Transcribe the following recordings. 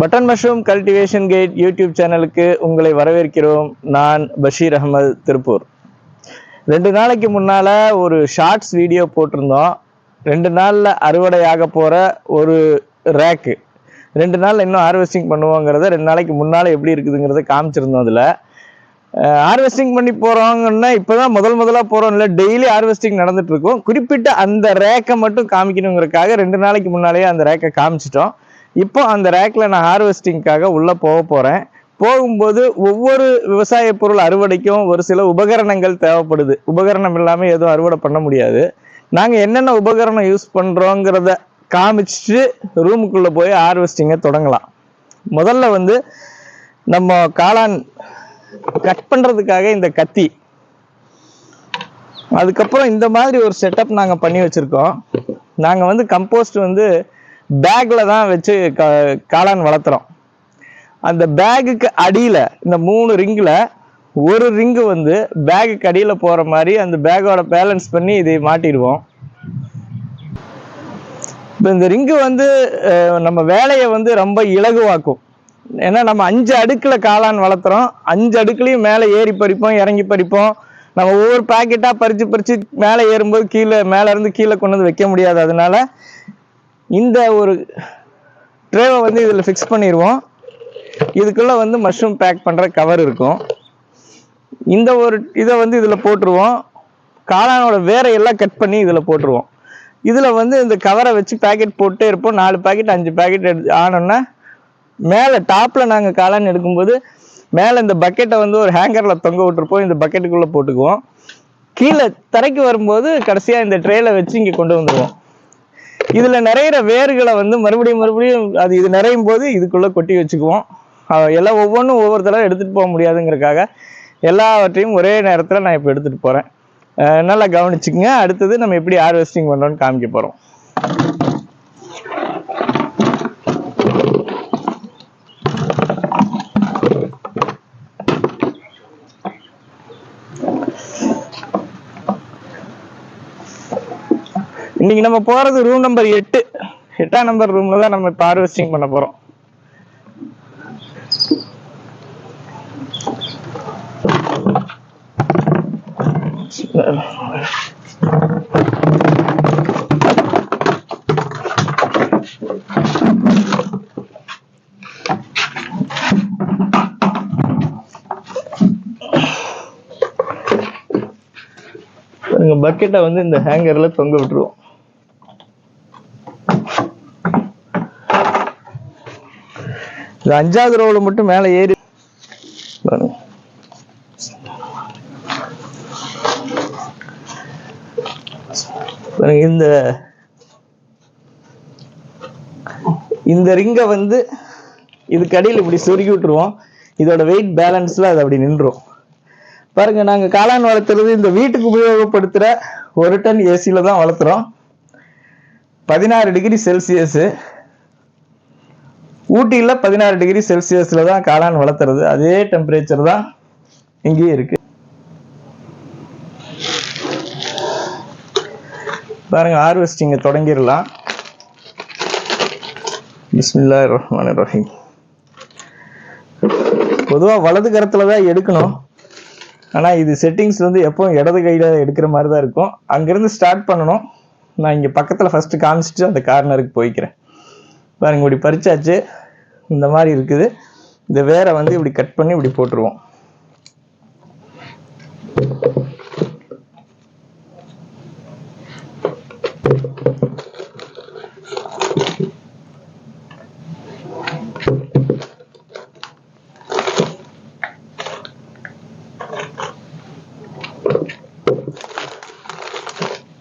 Button mushroom cultivation gate YouTube சேனலுக்கு உங்களை வரவேற்கிறோம். நான் பஷீர் அகமது திருப்பூர் ரெண்டு நாளைக்கு முன்னால் ஒரு ஷார்ட்ஸ் வீடியோ போட்டிருந்தோம். ரெண்டு நாளில் அறுவடையாக போகிற ஒரு ரேக்கு ரெண்டு நாள் இன்னும் ஹார்வெஸ்டிங் பண்ணுவோங்கிறத ரெண்டு நாளைக்கு முன்னால் எப்படி இருக்குதுங்கிறத காமிச்சிருந்தோம் அதில். ஹார்வெஸ்டிங் பண்ணி போகிறோங்கன்னா இப்போ தான் முதல் முதலாக போகிறோம் இல்லை டெய்லி ஹார்வெஸ்டிங் நடந்துட்டு இருக்கும். குறிப்பிட்ட அந்த ரேக்கை மட்டும் காமிக்கணுங்கிறதுக்காக ரெண்டு நாளைக்கு முன்னாலேயே அந்த ரேக்கை காமிச்சிட்டோம். இப்போ அந்த ரேக்கில் நான் ஹார்வெஸ்டிங்காக உள்ளே போக போகிறேன் போகும்போது ஒவ்வொரு விவசாய பொருள் அறுவடைக்கும் ஒரு சில உபகரணங்கள் தேவைப்படுது. உபகரணம் இல்லாமல் எதுவும் அறுவடை பண்ண முடியாது. நாங்கள் என்னென்ன உபகரணம் யூஸ் பண்ணுறோங்கிறத காமிச்சிட்டு ரூமுக்குள்ளே போய் ஹார்வெஸ்டிங்கை தொடங்கலாம். முதல்ல வந்து நம்ம காளான் கட் பண்ணுறதுக்காக இந்த கத்தி. அதுக்கப்புறம் இந்த மாதிரி ஒரு செட்டப் நாங்கள் பண்ணி வச்சுருக்கோம். நாங்கள் வந்து கம்போஸ்ட் வந்து பேக்கில் தான் வச்சு க காளான் வளர்த்துறோம். அந்த பேகுக்கு அடியில் இந்த மூணு ரிங்கில் ஒரு ரிங்கு வந்து பேகுக்கு அடியில் போகிற மாதிரி அந்த பேக்கோட பேலன்ஸ் பண்ணி இதை மாட்டிடுவோம். இப்போ இந்த ரிங்கு வந்து நம்ம வேலையை வந்து ரொம்ப இலகுவாக்கும். ஏன்னா நம்ம அஞ்சு அடுக்கில் காளான் வளர்த்துறோம். அஞ்சு அடுக்குலையும் மேலே ஏறி பறிப்போம் இறங்கி பறிப்போம். நம்ம ஒவ்வொரு பாக்கெட்டாக பறித்து பறித்து மேலே ஏறும்போது கீழே மேலே இருந்து கீழே கொண்டு வந்து வைக்க முடியாது. அதனால இந்த ஒரு ட்ரேவை வந்து இதில் ஃபிக்ஸ் பண்ணிடுவோம் இதுக்குள்ளே வந்து மஷ்ரூம் பேக் பண்ணுற கவர் இருக்கும். இந்த ஒரு இதை வந்து இதில் போட்டுருவோம். காளானோட வேற எல்லாம் கட் பண்ணி இதில் போட்டுருவோம். இதில் வந்து இந்த கவரை வச்சு பேக்கெட் போட்டே இருப்போம். நாலு பேக்கெட் அஞ்சு பேக்கெட் எடுத்து ஆனோன்னா மேலே டாப்பில் நாங்கள் காளான் எடுக்கும்போது மேலே இந்த பக்கெட்டை வந்து ஒரு ஹேங்கரில் தொங்க விட்டுருப்போம். இந்த பக்கெட்டுக்குள்ளே போட்டுக்குவோம். கீழே தரைக்கு வரும்போது கடைசியாக இந்த ட்ரேல வச்சு இங்கே கொண்டு வந்துடுவோம் இதில் நிறையிற வேர்களை வந்து மறுபடியும் மறுபடியும் அது இது நிறையும் போது இதுக்குள்ளே கொட்டி வச்சுக்குவோம். எல்லாம் ஒவ்வொன்றும் ஒவ்வொரு தடவை எடுத்துகிட்டு போக முடியாதுங்கிறக்காக எல்லாவற்றையும் ஒரே நேரத்தில் நான் இப்போ எடுத்துகிட்டு போகிறேன் நல்லா கவனிச்சுக்கங்க. அடுத்தது நம்ம எப்படி ஹார்வெஸ்டிங் பண்ணுறோன்னு காமிக்க போகிறோம் இன்னைக்கு நம்ம போறது ரூம் நம்பர் எட்டு. எட்டாம் நம்பர் ரூம்ல தான் நம்ம இப்போ ஹார்வெஸ்டிங் பண்ண போறோம். பக்கெட்டை வந்து இந்த ஹேங்கர்ல தொங்க விட்டுருவோம். இது அஞ்சாவது ரோவில் மட்டும் மேலே ஏறி இந்த இந்த ரிங்கை வந்து இதுக்கு அடியில் இப்படி சொருகி விட்டுருவோம். இதோட வெயிட் பேலன்ஸ்ல அது அப்படி நின்றுரும் பாருங்க நாங்க காளான் வளர்த்துறது இந்த வீட்டுக்கு உபயோகப்படுத்துற ஒரு டன் ஏசியில் தான் வளர்த்துறோம். பதினாறு டிகிரி செல்சியஸ் ஊட்டியில் பதினாறு டிகிரி செல்சியஸில் தான் காளான் வளர்த்துறது. அதே டெம்பரேச்சர் தான் இங்கேயும் இருக்கு. பாருங்க ஹார்வெஸ்டிங்கை தொடங்கிடலாம். பிஸ்மில்லா ரஹ்மான் ரஹீம் பொதுவாக வலது கரத்தில் தான் எடுக்கணும். ஆனால் இது செட்டிங்ஸ் வந்து எப்பவும் இடது கையில் எடுக்கிற மாதிரி தான் இருக்கும். அங்கேருந்து ஸ்டார்ட் பண்ணணும். நான் இங்கே பக்கத்தில் ஃபஸ்ட்டு காமிச்சிட்டு அந்த கார்னருக்கு போய்க்கிறேன். பாருங்க இப்படி பறிச்சாச்சு. இந்த மாதிரி இருக்குது. இந்த வேரை வந்து இப்படி கட் பண்ணி இப்படி போட்டுருவோம்.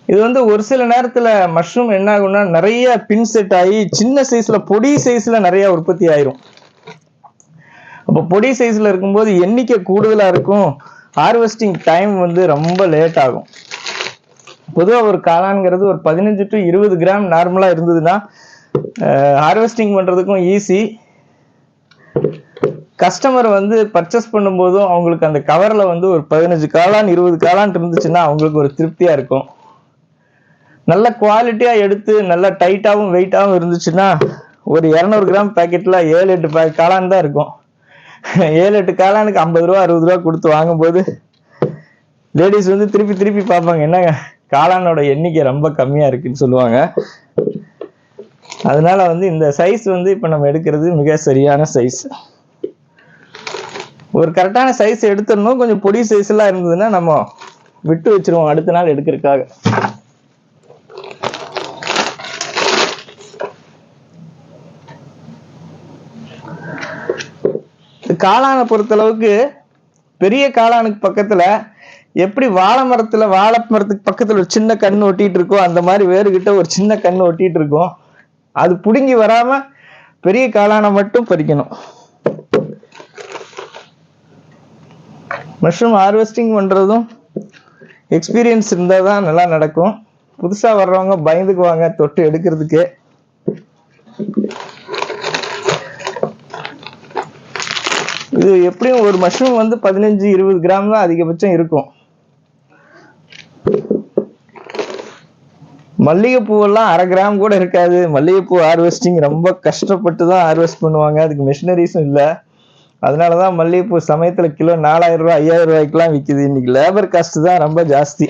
இது வந்து ஒரு சில நேரத்துல மஷ்ரூம் என்ன ஆகும்னா நிறைய பின் செட் ஆகி சின்ன சைஸ்ல பொடி சைஸ்ல நிறைய உற்பத்தி ஆயிரும். அப்போ பொடி சைஸ்ல இருக்கும்போது எண்ணிக்கை கூடுதலா இருக்கும். ஹார்வெஸ்டிங் டைம் வந்து ரொம்ப லேட் ஆகும். பொதுவாக ஒரு காளான்ங்கிறது ஒரு பதினஞ்சு டு இருபது கிராம் நார்மலாக இருந்ததுன்னா ஹார்வெஸ்டிங் பண்ணுறதுக்கும் ஈஸி கஸ்டமர் வந்து பர்ச்சேஸ் பண்ணும்போதும் அவங்களுக்கு அந்த கவரில் வந்து ஒரு பதினஞ்சு காளான் இருபது காளான் இருந்துச்சுன்னா அவங்களுக்கு ஒரு திருப்தியாக இருக்கும். நல்ல குவாலிட்டியாக எடுத்து நல்ல டைட்டாகவும் வெயிட்டாகவும் இருந்துச்சுன்னா ஒரு இரநூறு கிராம் பாக்கெட்ல ஏழு எட்டு பா காளான் தான் இருக்கும். ஏழு எட்டு காளானுக்கு ஐம்பது ரூபா அறுபது ரூபா கொடுத்து வாங்கும்போது லேடிஸ் வந்து திருப்பி திருப்பி பார்ப்பாங்க என்னங்க காளானோட எண்ணிக்கை ரொம்ப கம்மியா இருக்குன்னு சொல்லுவாங்க. அதனால வந்து இந்த சைஸ் வந்து இப்போ நம்ம எடுக்கிறது மிக சரியான சைஸ் ஒரு கரெக்டான சைஸ் எடுத்துடணும் கொஞ்சம் பொடி சைஸ் எல்லாம் இருந்ததுன்னா நம்ம விட்டு வச்சிருவோம் அடுத்த நாள் எடுக்கிறதுக்காக. காளானை பொறுத்தளவுக்கு பெரிய காளானுக்கு பக்கத்துல எப்படி வாழை மரத்துல வாழை மரத்துக்கு பக்கத்துல ஒரு சின்ன கண் ஒட்டிட்டு இருக்கோ அந்த மாதிரி வேறுகிட்ட ஒரு சின்ன கண் ஒட்டிட்டு இருக்கும். அது புடுங்கி வராம பெரிய காளானை மட்டும் பறிக்கணும். மஷ்ரூம் ஹார்வெஸ்டிங் பண்றதும் எக்ஸ்பீரியன்ஸ் இருந்தால் தான் நல்லா நடக்கும். புதுசாக வர்றவங்க பயந்துக்குவாங்க தொட்டு எடுக்கிறதுக்கு. இது எப்படியும் ஒரு மஷ்ரூம் வந்து பதினஞ்சு இருபது கிராம் தான் அதிகபட்சம் இருக்கும். மல்லிகைப்பூவெல்லாம் அரை கிராம் கூட இருக்காது. மல்லிகைப்பூ ஹார்வெஸ்டிங் ரொம்ப கஷ்டப்பட்டு தான் ஹார்வெஸ்ட் பண்ணுவாங்க. அதுக்கு மிஷினரிஸும் இல்லை. அதனால தான் மல்லிகைப்பூ சமயத்தில் கிலோ நாலாயிரம் ரூபாய் ஐயாயிரம் ரூபாய்க்குலாம் விற்கிது இன்னைக்கு லேபர் காஸ்ட் தான் ரொம்ப ஜாஸ்தி.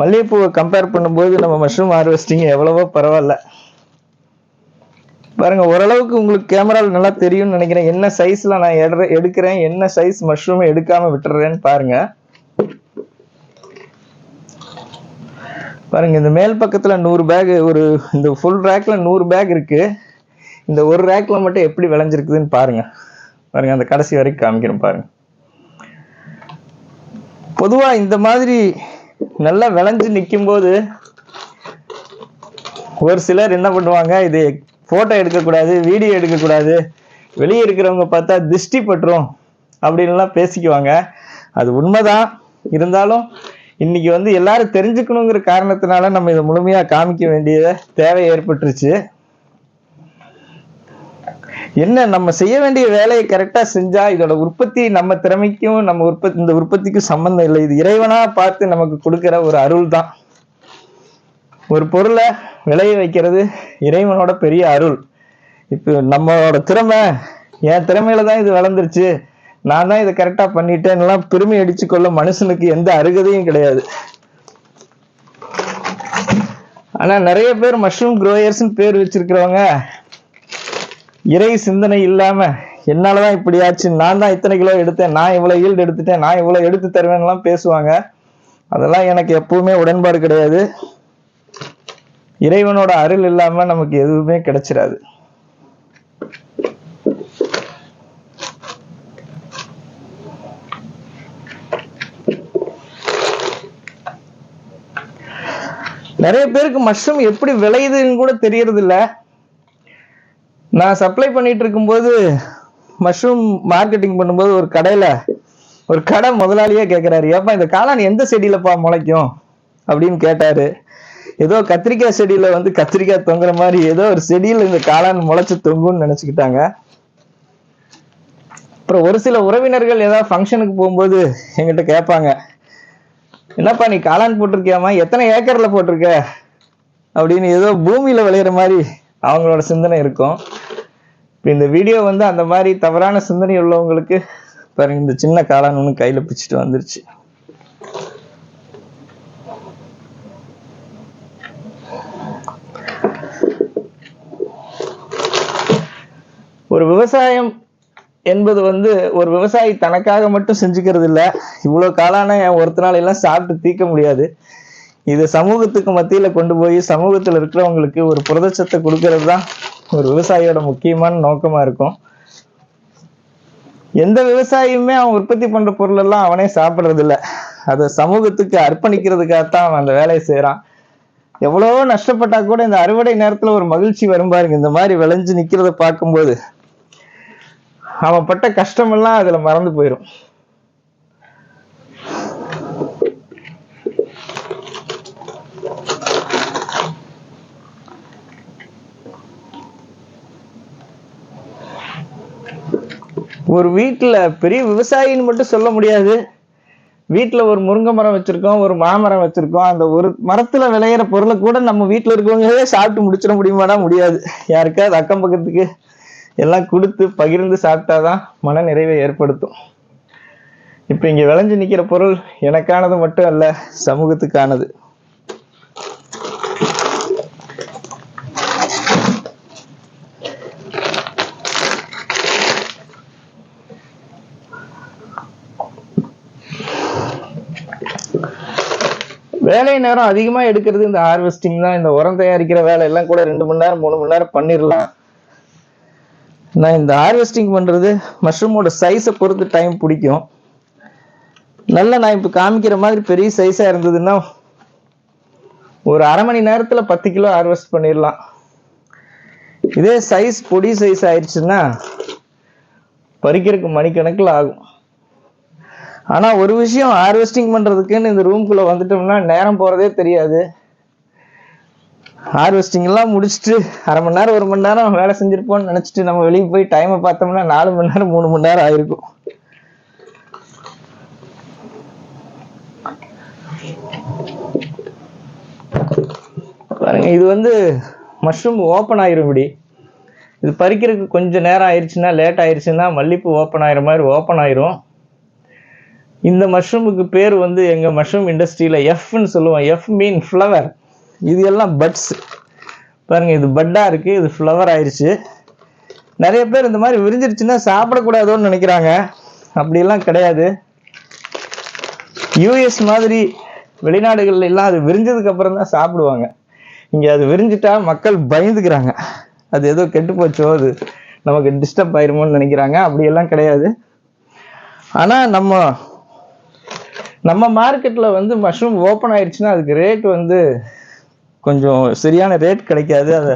மல்லிகைப்பூவை கம்பேர் பண்ணும்போது நம்ம மஷ்ரூம் ஹார்வெஸ்டிங் எவ்வளவோ பரவாயில்ல. பாருங்க ஓரளவுக்கு உங்களுக்கு கேமராவில் நல்லா தெரியும்னு நினைக்கிறேன். என்ன சைஸ்ல நான் எடுற எடுக்கிறேன் என்ன சைஸ் மஷ்ரூம் எடுக்காம விட்டுறேன்னு பாருங்க. பாருங்க இந்த மேல் பக்கத்துல நூறு பேக் ஒரு இந்த ஃபுல் ரேக்ல நூறு பேக் இருக்கு. இந்த ஒரு ரேக்ல மட்டும் எப்படி விளைஞ்சிருக்குதுன்னு பாருங்க. பாருங்க அந்த கடைசி வரைக்கும் காமிக்கிறேன் பாருங்க. பொதுவா இந்த மாதிரி நல்லா விளைஞ்சு நிற்கும் போது ஒரு சிலர் என்ன பண்ணுவாங்க இது ஃபோட்டோ எடுக்கக்கூடாது வீடியோ எடுக்கக்கூடாது. வெளியே இருக்கிறவங்க பார்த்தா திருஷ்டி பட்டுரும் அப்படின்லாம் பேசிக்குவாங்க. அது உண்மைதான். இருந்தாலும் இன்னைக்கு வந்து எல்லாரும் தெரிஞ்சுக்கணுங்கிற காரணத்தினால நம்ம இதை முழுமையாக காமிக்க வேண்டிய தேவை ஏற்பட்டுருச்சு. என்ன நம்ம செய்ய வேண்டிய வேலையை கரெக்டாக செஞ்சா இதோட உற்பத்தி நம்ம திறமைக்கும் நம்ம உற்பத்தி இந்த உற்பத்திக்கும் சம்மந்தம் இல்லை. இது இறைவனா பார்த்து நமக்கு கொடுக்குற ஒரு அருள் தான் ஒரு பொருளை விளைய வைக்கிறது இறைவனோட பெரிய அருள். இப்போ நம்மளோட திறமை என் திறமையில தான் இது வளர்ந்துருச்சு. நான் தான் இதை கரெக்டாக பண்ணிட்டேன்லாம் பெருமை அடிச்சுக்கொள்ள மனுஷனுக்கு எந்த அருகதையும் கிடையாது. ஆனால் நிறைய பேர் மஷ்ரூம் குரோயர்ஸ்னு பேர் வச்சிருக்கிறவங்க இறை சிந்தனை இல்லாமல் என்னால் தான் இப்படி ஆச்சு நான் தான் இத்தனை கிலோ எடுத்தேன் நான் இவ்வளோ ஈல்டு எடுத்துட்டேன் நான் இவ்வளோ எடுத்து தருவேன்லாம் பேசுவாங்க. அதெல்லாம் எனக்கு எப்பவுமே உடன்பாடு கிடையாது. இறைவனோட அருள் இல்லாம நமக்கு எதுவுமே கிடைச்சிடாது நிறைய பேருக்கு மஷ்ரூம் எப்படி விளையுதுன்னு கூட தெரியறது இல்ல நான் சப்ளை பண்ணிட்டு இருக்கும்போது மஷ்ரூம் மார்க்கெட்டிங் பண்ணும்போது ஒரு கடையில ஒரு கடை முதலாளியே கேட்கிறாரு ஏப்பா இந்த காளான் எந்த செடியிலப்பா முளைக்கும்? அப்படின்னு கேட்டாரு. ஏதோ கத்திரிக்காய் செடியில வந்து கத்திரிக்காய் தொங்குற மாதிரி ஏதோ ஒரு செடியில இந்த காளான் முளைச்சு தொங்கும்னு நினைச்சுக்கிட்டாங்க. அப்புறம் ஒரு சில உறவினர்கள் ஏதாவது ஃபங்க்ஷனுக்கு போகும்போது எங்கிட்ட கேட்பாங்க என்னப்பா நீ காளான் போட்டிருக்கியாமா எத்தனை ஏக்கர்ல போட்டிருக்க? அப்படின்னு ஏதோ பூமியில விளையிற மாதிரி அவங்களோட சிந்தனை இருக்கும். இப்போ இந்த வீடியோ வந்து அந்த மாதிரி தவறான சிந்தனை உள்ளவங்களுக்கு பாருங்க இந்த சின்ன காளான் ஒன்று கையில் பிடிச்சிட்டு வந்துருச்சு. ஒரு விவசாயம் என்பது வந்து ஒரு விவசாயி தனக்காக மட்டும் செஞ்சுக்கிறது இல்லை. இவ்வளோ காலான ஒருத்தனால எல்லாம் சாப்பிட்டு தீர்க்க முடியாது. இது சமூகத்துக்கு மத்தியில் கொண்டு போய் சமூகத்தில் இருக்கிறவங்களுக்கு ஒரு புரதச்சத்தை கொடுக்கறது தான் ஒரு விவசாயியோட முக்கியமான நோக்கமாக இருக்கும். எந்த விவசாயியுமே அவன் உற்பத்தி பண்ணுற பொருளெல்லாம் அவனே சாப்பிட்றதில்ல அதை சமூகத்துக்கு அர்ப்பணிக்கிறதுக்காகத்தான் அவன் அந்த வேலையை செய்கிறான் எவ்வளவோ நஷ்டப்பட்டா கூட இந்த அறுவடை நேரத்தில் ஒரு மகிழ்ச்சி வரும் பாருங்க. இந்த மாதிரி விளைஞ்சு நிற்கிறத பார்க்கும்போது அவன் பட்ட கஷ்டமெல்லாம் அதுல மறந்து போயிடும் ஒரு வீட்டுல பெரிய விவசாயின்னு மட்டும் சொல்ல முடியாது. வீட்டில் ஒரு முருங்கை மரம் வச்சிருக்கோம் ஒரு மாமரம் வச்சிருக்கோம். அந்த ஒரு மரத்துல விளையிற பொருளை கூட நம்ம வீட்டில் இருக்கவங்களே சாப்பிட்டு முடிச்சிட முடியுமாடா? முடியாது. யாருக்காவது அக்கம் பக்கத்துக்கு எல்லாம் கொடுத்து பகிர்ந்து சாப்பிட்டாதான் மன நிறைவை ஏற்படுத்தும். இப்போ இங்க விளைஞ்சு நிக்கிற பொருள் எனக்கானது மட்டும் அல்ல சமூகத்துக்கானது. வேலை நேரம் அதிகமா எடுக்கிறது இந்த ஹார்வெஸ்டிங் தான். இந்த உரம் தயாரிக்கிற வேலை எல்லாம் கூட ரெண்டு மணி நேரம் மூணு மணி நேரம் பண்ணிடலாம் நான் இந்த ஹார்வெஸ்டிங் பண்ணுறது மஷ்ரூமோட சைஸை பொறுத்து டைம் பிடிக்கும். நல்லா நான் இப்போ காமிக்கிற மாதிரி பெரிய சைஸாக இருந்ததுன்னா ஒரு அரை மணி நேரத்தில் பத்து கிலோ ஹார்வெஸ்ட் பண்ணிடலாம் இதே சைஸ் பொடி சைஸ் ஆயிடுச்சுன்னா பறிக்கிறதுக்கு மணிக்கணக்கில் ஆகும். ஆனால் ஒரு விஷயம் ஹார்வெஸ்டிங் பண்ணுறதுக்குன்னு இந்த ரூம்குள்ள வந்துட்டோம்னா நேரம் போகிறதே தெரியாது. ஹார்வெஸ்டிங் எல்லாம் முடிச்சுட்டு அரை மணி நேரம் ஒரு மணி நேரம் வேலை செஞ்சிருப்போம்னு நினைச்சிட்டு நம்ம வெளியே போய் டைமை பார்த்தோம்னா நாலு மணி நேரம் மூணு மணி நேரம் ஆயிருக்கும். பாருங்க இது வந்து மஷ்ரூம் ஓப்பன் ஆயிரும் இப்படி இது பறிக்கிறதுக்கு கொஞ்சம் நேரம் ஆயிடுச்சுன்னா லேட் ஆயிடுச்சுன்னா மல்லிப்பூ ஓப்பன் ஆகிற மாதிரி ஓப்பன் ஆயிரும். இந்த மஷ்ரூமுக்கு பேர் வந்து எங்க மஷ்ரூம் இண்டஸ்ட்ரியில எஃப்னு சொல்லுவோம். எஃப் மீன் ஃப்ளவர் இது எல்லாம் பட்ஸ் பாருங்கள் இது பட்டாக இருக்குது இது ஃப்ளவர் ஆயிடுச்சு நிறைய பேர் இந்த மாதிரி விரிஞ்சிருச்சுன்னா சாப்பிடக்கூடாதோன்னு நினைக்கிறாங்க. அப்படியெல்லாம் கிடையாது. யூஎஸ் மாதிரி வெளிநாடுகள்ல எல்லாம் அது விரிஞ்சதுக்கு அப்புறம் தான் சாப்பிடுவாங்க. இங்கே அது விரிஞ்சிட்டா மக்கள் பயந்துக்கிறாங்க. அது ஏதோ கெட்டு போச்சோ அது நமக்கு டிஸ்டர்ப் ஆயிருமோன்னு நினைக்கிறாங்க. அப்படியெல்லாம் கிடையாது. ஆனால் நம்ம நம்ம மார்க்கெட்டில் வந்து மஷ்ரூம் ஓப்பன் ஆயிடுச்சுன்னா அதுக்கு ரேட் வந்து கொஞ்சம் சரியான ரேட் கிடைக்காது. அதை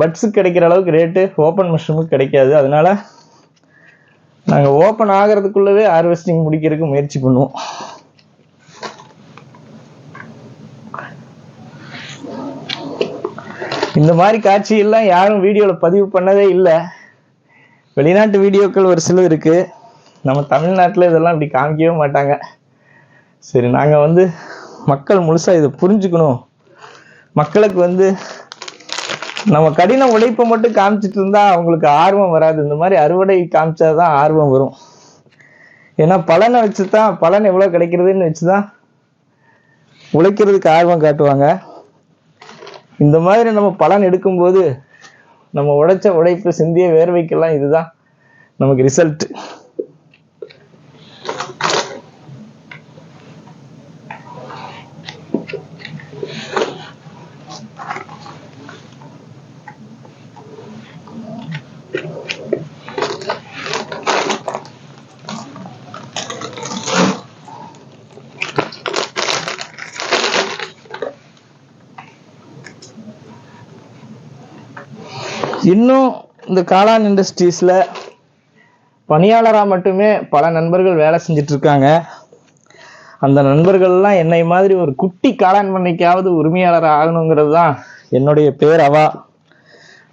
பட்ஸு கிடைக்கிற அளவுக்கு ரேட்டு ஓப்பன் மஷ்ரூமுக்கு கிடைக்காது. அதனால நாங்கள் ஓப்பன் ஆகிறதுக்குள்ளவே ஹார்வெஸ்டிங் முடிக்கிறதுக்கு முயற்சி பண்ணுவோம். இந்த மாதிரி காட்சியெல்லாம் யாரும் வீடியோவில் பதிவு பண்ணதே இல்லை. வெளிநாட்டு வீடியோக்கள் ஒரு சில இருக்கு. நம்ம தமிழ்நாட்டில் இதெல்லாம் இப்படி காமிக்கவே மாட்டாங்க. சரி நாங்கள் வந்து மக்கள் முழுசாக இதை புரிஞ்சுக்கணும். மக்களுக்கு வந்து நம்ம கடின உழைப்பை மட்டும் காமிச்சிட்டு இருந்தா அவங்களுக்கு ஆர்வம் வராது. இந்த மாதிரி அறுவடை காமிச்சாதான் ஆர்வம் வரும். ஏன்னா பலனை வச்சுதான் பலன் எவ்வளவு கிடைக்கிறதுன்னு வச்சுதான் உழைக்கிறதுக்கு ஆர்வம் காட்டுவாங்க. இந்த மாதிரி நம்ம பலன் எடுக்கும்போது நம்ம உழைச்ச உழைப்பு சிந்திய வேர்வைக்கெல்லாம் இதுதான். நமக்கு ரிசல்ட் இன்னும் இந்த காளான் இண்டஸ்ட்ரீஸில் பணியாளராக மட்டுமே பல நண்பர்கள் வேலை செஞ்சுட்டு இருக்காங்க அந்த நண்பர்கள்லாம் என்னை மாதிரி ஒரு குட்டி காளான் பண்ணைக்காவது உரிமையாளர் ஆகணுங்கிறது தான் என்னுடைய பேர் அவா.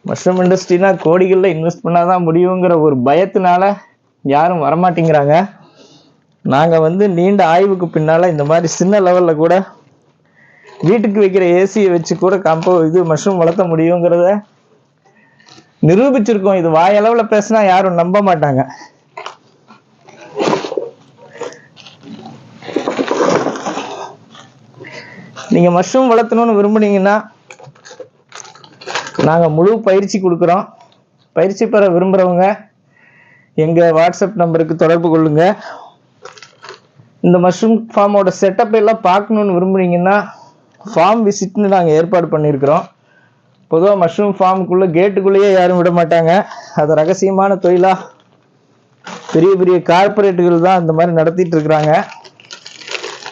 மஷ்ரூம் இண்டஸ்ட்ரினா கோடிகளில் இன்வெஸ்ட் பண்ணாதான் முடியுங்கிற ஒரு பயத்தினால யாரும் வரமாட்டேங்கிறாங்க. நாங்கள் வந்து நீண்ட ஆய்வுக்கு பின்னால் இந்த மாதிரி சின்ன லெவலில் கூட வீட்டுக்கு வைக்கிற ஏசியை வச்சு கூட கம்போ இது மஷ்ரூம் வளர்த்த முடியுங்கிறத நிரூபிச்சிருக்கோம். இது வாயளவுல பேசினா யாரும் நம்ப மாட்டாங்க. நீங்க மஷ்ரூம் வளர்த்தணும்னு விரும்புனீங்கன்னா நாங்க முழு பயிற்சி கொடுக்குறோம். பயிற்சி பெற விரும்புறவங்க எங்க வாட்ஸ்அப் நம்பருக்கு தொடர்பு கொள்ளுங்க. இந்த மஷ்ரூம் ஃபார்மோட செட்டப் எல்லாம் பார்க்கணும்னு விரும்புனீங்கன்னா ஃபார்ம் விசிட்னு நாங்கள் ஏற்பாடு பண்ணியிருக்கிறோம். பொதுவாக மஷ்ரூம் ஃபார்முக்குள்ளே கேட்டுக்குள்ளேயே யாரும் விட மாட்டாங்க. அது ரகசியமான தொழிலாக பெரிய பெரிய கார்ப்பரேட்டுகள் தான் இந்த மாதிரி நடத்திட்டு இருக்கிறாங்க.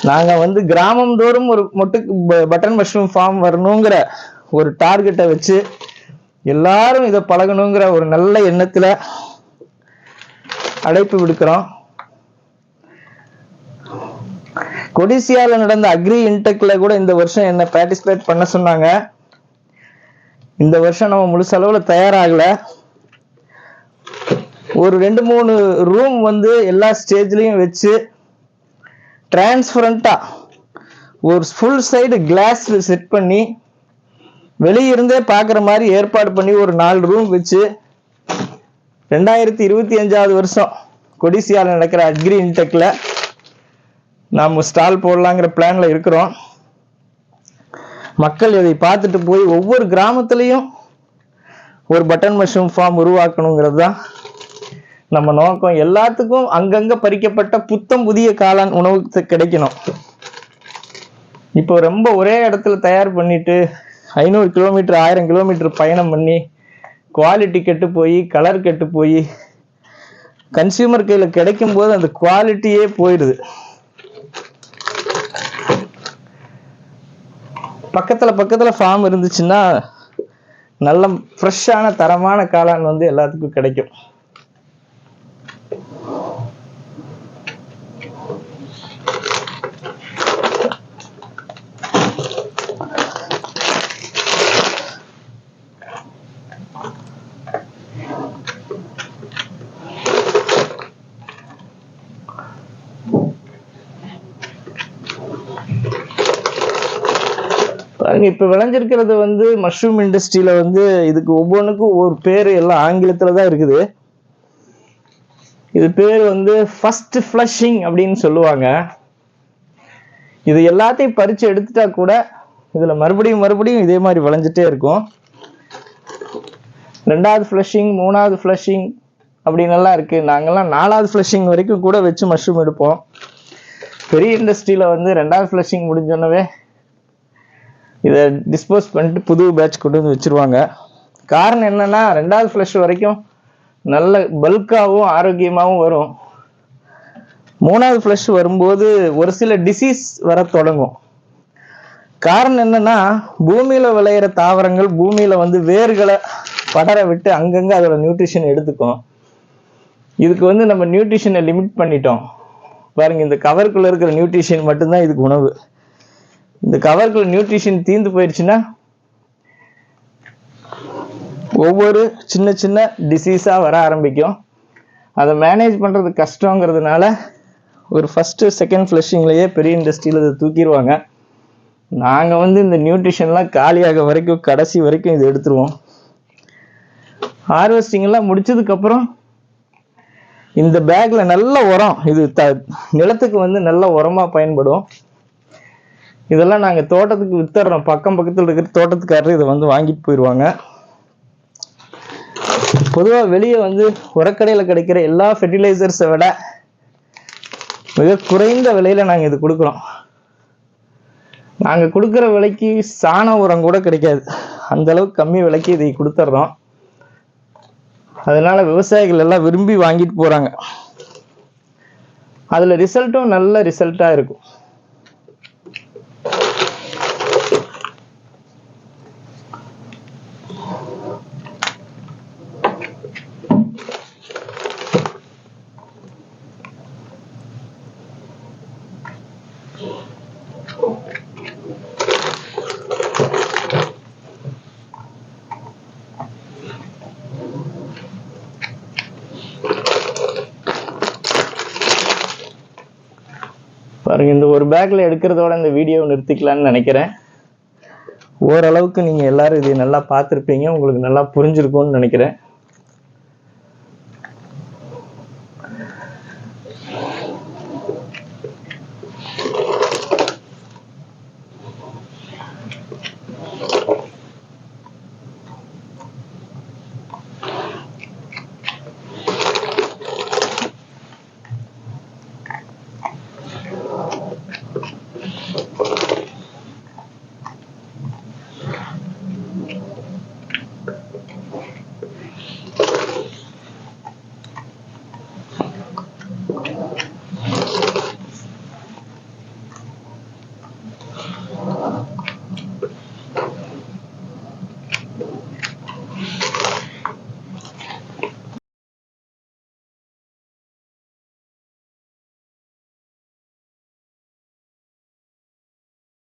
நாங்கள் வந்து கிராமம் தோறும் ஒரு மொட்டு ப- பட்டன் மஷ்ரூம் ஃபார்ம் வரணுங்கிற ஒரு டார்கெட்டை வச்சு எல்லாரும் இதை பழகணுங்கிற ஒரு நல்ல எண்ணத்தில் அழைப்பு விடுக்கிறோம். கொடிசியாவில் நடந்த அக்ரி இன்டெக்ல கூட இந்த வருஷம் என்ன பார்ட்டிசிபேட் பண்ண சொன்னாங்க. இந்த வருஷம் நம்ம முழுசளவில் தயாராகல. ஒரு ரெண்டு மூணு ரூம் வந்து எல்லா ஸ்டேஜ்லயும் வச்சு டிரான்ஸ்பரண்ட்டாக ஒரு ஃபுல் சைடு கிளாஸ் செட் பண்ணி வெளியிருந்தே பார்க்குற மாதிரி ஏற்பாடு பண்ணி ஒரு நாலு ரூம் வச்சு ரெண்டாயிரத்தி இருபத்தி அஞ்சாவது வருஷம் கொடிசியாவில் நடக்கிற அக்ரி இன்டெக்கில் நாம் ஸ்டால் போடலாங்கிற பிளானில் இருக்கிறோம். மக்கள் இதை பார்த்துட்டு போய் ஒவ்வொரு கிராமத்துலேயும் ஒரு பட்டன் மஷ்ரூம் ஃபார்ம் உருவாக்கணுங்கிறது தான் நம்ம நோக்கம். எல்லாத்துக்கும் அங்கங்கே பறிக்கப்பட்ட புத்தம் புதிய காளான் உணவு கிடைக்கணும். இப்போ ரொம்ப ஒரே இடத்துல தயார் பண்ணிட்டு ஐநூறு கிலோமீட்டர் ஆயிரம் கிலோமீட்டர் பயணம் பண்ணி குவாலிட்டி கெட்டு போய் கலர் கெட்டு போய் கன்சியூமர் கையில் கிடைக்கும் போது அந்த குவாலிட்டியே போயிடுது. பக்கத்தில் பக்கத்தில் ஃபார்ம் இருந்துச்சுன்னா நல்ல ஃப்ரெஷ்ஷான தரமான காளான் வந்து எல்லாத்துக்கும் கிடைக்கும். பாருங்க இப்ப விளைஞ்சிருக்கிறது வந்து மஷ்ரூம் இண்டஸ்ட்ரியில வந்து இதுக்கு ஒவ்வொன்றுக்கும் ஒவ்வொரு பேர் எல்லாம் ஆங்கிலத்துல தான் இருக்குது. இது பேர் வந்து ஃபர்ஸ்ட் ஃப்ளஷிங் அப்படின்னு சொல்லுவாங்க. இது எல்லாத்தையும் பறிச்சு எடுத்துட்டா கூட இதுல மறுபடியும் மறுபடியும் இதே மாதிரி விளைஞ்சிட்டே இருக்கும். ரெண்டாவது ஃப்ளஷிங் மூணாவது ஃப்ளஷிங் அப்படின்னெல்லாம் இருக்குது இருக்கு. நாலாவது ஃப்ளஷிங் வரைக்கும் கூட வச்சு மஷ்ரூம் எடுப்போம். பெரிய இண்டஸ்ட்ரியில வந்து ரெண்டாவது ஃப்ளஷிங் முடிஞ்சோன்னவே இதை டிஸ்போஸ் பண்ணிட்டு புது பேட்ச் கொண்டு வந்து வச்சிருவாங்க. காரணம் என்னன்னா ரெண்டாவது ஃப்ளஷ் வரைக்கும் நல்ல பல்காகவும் ஆரோக்கியமாகவும் வரும். மூணாவது ஃப்ளஷ் வரும்போது ஒரு சில டிசீஸ் வர தொடங்கும். காரணம் என்னன்னா பூமியில விளையிற தாவரங்கள் பூமியில வந்து வேர்களை படர விட்டு அங்கங்க அதோட நியூட்ரிஷன் எடுத்துக்கும். இதுக்கு வந்து நம்ம நியூட்ரிஷனை லிமிட் பண்ணிட்டோம். பாருங்க இந்த கவருக்குள்ள இருக்கிற நியூட்ரிஷன் மட்டும்தான் இதுக்கு உணவு. இந்த கவருக்குள்ள நியூட்ரிஷன் தீந்து போயிடுச்சுன்னா ஒவ்வொரு சின்ன சின்ன டிசீஸாக வர ஆரம்பிக்கும். அதை மேனேஜ் பண்ணுறது கஷ்டங்கிறதுனால ஒரு ஃபஸ்ட்டு செகண்ட் ஃப்ளஷிங்லேயே பெரிய இண்டஸ்ட்ரியில் அதை தூக்கிடுவாங்க. நாங்கள் வந்து இந்த நியூட்ரிஷன்லாம் காலியாக வரைக்கும் கடைசி வரைக்கும் இது எடுத்துருவோம். ஹார்வெஸ்டிங்லாம் முடிச்சதுக்கப்புறம் இந்த பேக்கில் நல்ல உரம் இது த நிலத்துக்கு வந்து நல்ல உரமாக பயன்படும். இதெல்லாம் நாங்கள் தோட்டத்துக்கு வித்துறோம். பக்கம் பக்கத்தில் இருக்கிற தோட்டத்துக்காரர் இதை வந்து வாங்கிட்டு போயிடுவாங்க பொதுவாக வெளியே வந்து உரக்கடையில் கிடைக்கிற எல்லா ஃபெர்டிலைசர்ஸை விட மிக குறைந்த விலையில் நாங்கள் இது கொடுக்குறோம். நாங்கள் கொடுக்குற விலைக்கு சாண உரம் கூட கிடைக்காது. அந்த அளவுக்கு கம்மி விலைக்கு இதை கொடுத்துட்றோம் அதனால விவசாயிகள் எல்லாம் விரும்பி வாங்கிட்டு போகிறாங்க அதில் ரிசல்ட்டும் நல்ல ரிசல்ட்டாக இருக்கும். பாருங்க இந்த ஒரு பேக்ல எடுக்கிறதோட இந்த வீடியோவை நிறுத்திக்கலாம்னு நினைக்கிறேன். ஓரளவுக்கு நீங்கள் எல்லாரும் இதை நல்லா பார்த்துருப்பீங்க. உங்களுக்கு நல்லா புரிஞ்சிருக்கும்னு நினைக்கிறேன்.